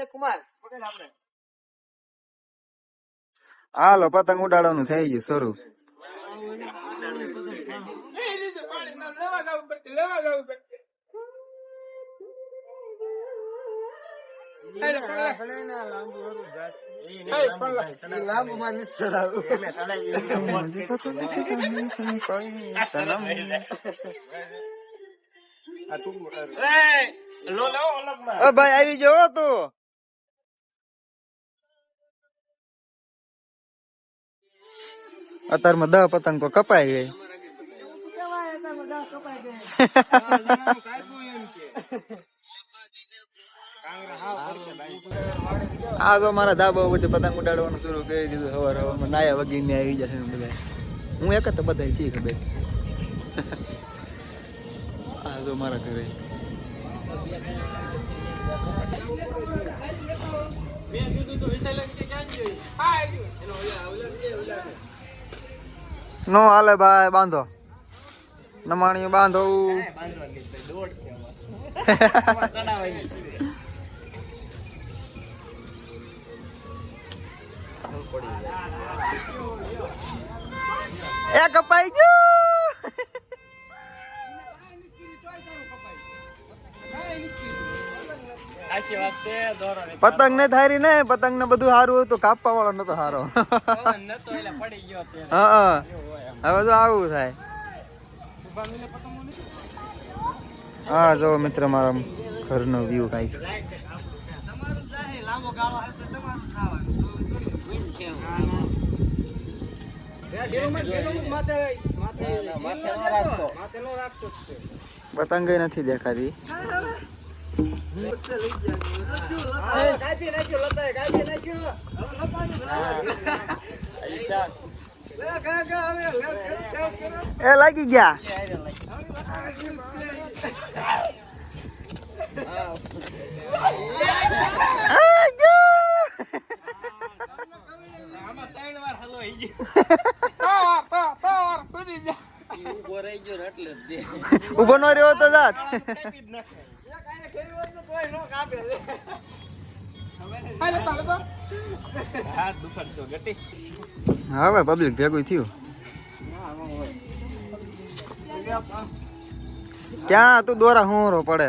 એ કુમાર પકડ આપણે હાલો પતંગ ઉડાડવાનું થઈ ગયું શરૂ. લાંબુ માં ચડાવું ભાઈ આવી જવો તું. અત્યારમાં દહ પતંગ તો કપાઈ ગઈ આ તો મારા ધાબા ઉપરથી પતંગ ઉડાડવાનું શરૂ કરી દીધું સવાર સવારમાં નાયા વગી ને આવી જશે ને બધા. હું એક જ તો બધા છીએ ખબર. આ તો મારા ઘરે. નો હાલે ભાઈ બાંધો. નમાણી બાંધો. એ કપાઈ ગયું. પતંગ ને થારી ને પતંગ ને બધું સારું હતું કાપવા વાળો નતો સારો હા હવે તો આવું થાય. હા જો મિત્ર મારા ઘરનો વ્યૂ કાંઈક. પતંગ નથી દેખાતી. એ લાગી ગયા. ઊભો ન રહ્યો તો જાત. હા ભાઈ પબ્લિક ભેગું થયું. ક્યાં તું દોરા હોરો પડે?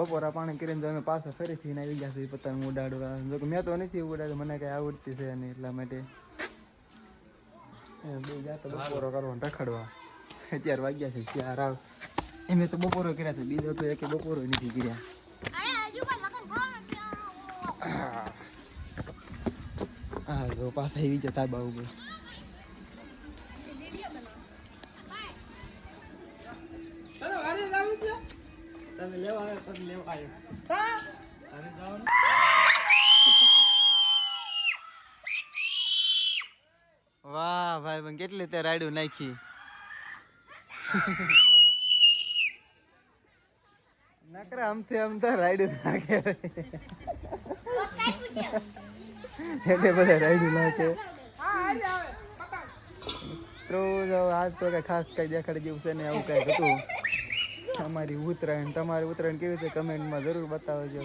બપોરા પાણી કરીને અમે પાછા ફરીથી આવી ગયા છીએ પતંગ ઉડાડવા. મેં તો નથી ઉડાડ્યું, મને કઈ આવડતી છે નહીં એટલા માટે. બે જાતો બપોરો કરવાનો રખડવા. અત્યારે વાગ્યા છે, ચાર આવ. એમે તો બપોરો કર્યા છે, બીજો તો એકે બપોરો નથી કર્યા. હા જો પાછા આવી ગયા તાબા ઉપર. વાહ ભાઈ પણ કેટલી તે રાયડું નાખી? નકરા આમથી આમ તો રાયડું નાખે. એટલે બધા રાયડું નાખે. મિત્રો આજ તો કઈ ખાસ કઈ દેખાડી જેવું છે ને આવું કઈ હતું. અમારી ઉત્તરાયણ, તમારી ઉત્તરાયણ કેવી રીતે કમેન્ટમાં જરૂર બતાવજો.